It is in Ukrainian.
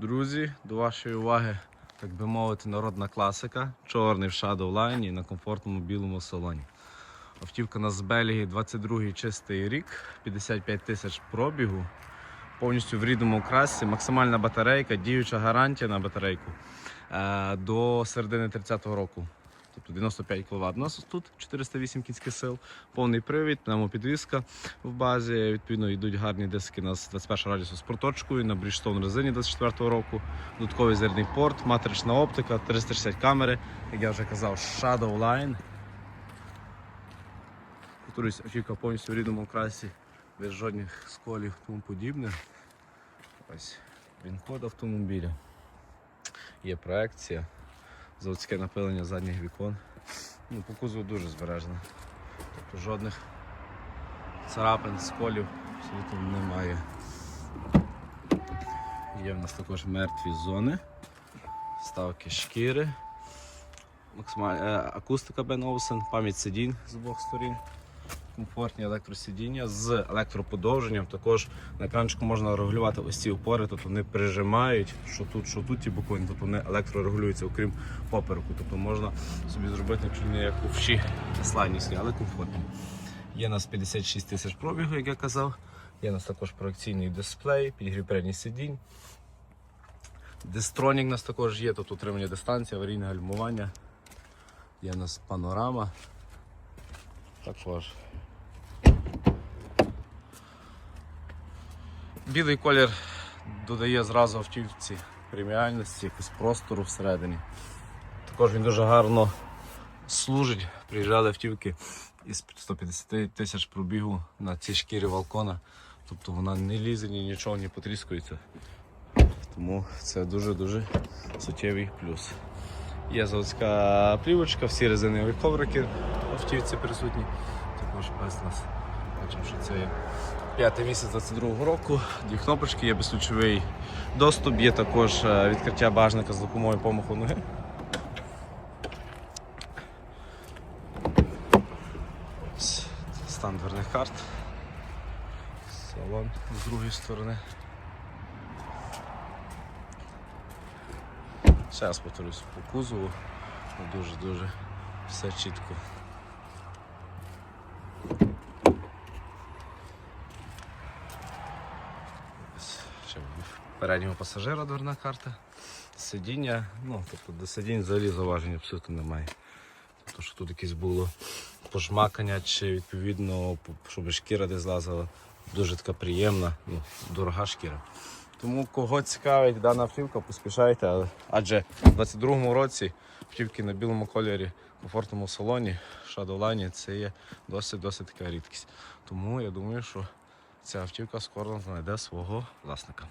Друзі, до вашої уваги, так би мовити, народна класика. Чорний в Shadowline на комфортному білому салоні. Автівка нас з Бельгії, 22-й чистий рік, 55 тисяч пробігу. Повністю в рідному красі, максимальна батарейка, діюча гарантія на батарейку е, до середини 30-го року. Тобто 95 кВт. У нас тут 408 кінських сил, повний привід, пневмопідвізка в базі. Відповідно, йдуть гарні диски у нас 21 радіусу з проточкою на Bridgestone резині 24 року, додатковий зерний порт, матрична оптика, 360 камери, як я вже казав, Shadow Line. Повторюсь, автівка повністю в рідному красі, без жодних сколів тому подібне. Ось він код автомобіля. Є проекція, заводське напилення задніх вікон. Ну, по кузову дуже збережено. Тобто жодних царапин, сколів абсолютно немає. Є в нас також мертві зони, ставки шкіри, е, акустика Бен Олсен, пам'ять сидінь з обох сторін, комфортні електросидіння з електроподовженням. Також на екранчику можна регулювати ось ці опори, тобто вони прижимають, що тут, що тут ті боковини, тобто вони електрорегулюються, окрім попереку. Тобто можна собі зробити не як овші слайнівські, але комфортні. Є у нас 56 тисяч пробігу, як я казав. Є у нас також проекційний дисплей, підігрів передніх сидінь. Дистронік у нас також є, тут утримання дистанції, аварійне гальмування. Є у нас панорама. Також. Білий колір додає зразу автівці преміальності, якогось простору всередині. Також він дуже гарно служить. Приїжджали автівки із 150 тисяч пробігу на цій шкірі валкона. Тобто вона не лізе, ні нічого не потріскується. Тому це дуже-дуже суттєвий плюс. Є заводська плівочка, всі резинові коврики автівці присутні. Також у нас бачимо, що це п'ятий місяць 22 року. Дві кнопочки, є безключовий доступ, є також е, відкриття багажника з допомогою помаху ноги. Стан дверних карт. Салон з другої сторони. Ще раз повторюсь, по кузову дуже-дуже все чітко. Ось Ще в переднього пасажира дверна карта. Сидіння, ну, тобто до сидінь взагалі зауважень абсолютно немає. Тобто, що тут якесь було пожмакання чи відповідно, щоб шкіра не злазила. Дуже така приємна, ну, дорога шкіра. Тому кого цікавить дана автівка, поспішайте, адже в 22-му році автівки на білому кольорі комфортному салоні Shadowline це є досить-досить така рідкість. Тому я думаю, що ця автівка скоро знайде свого власника.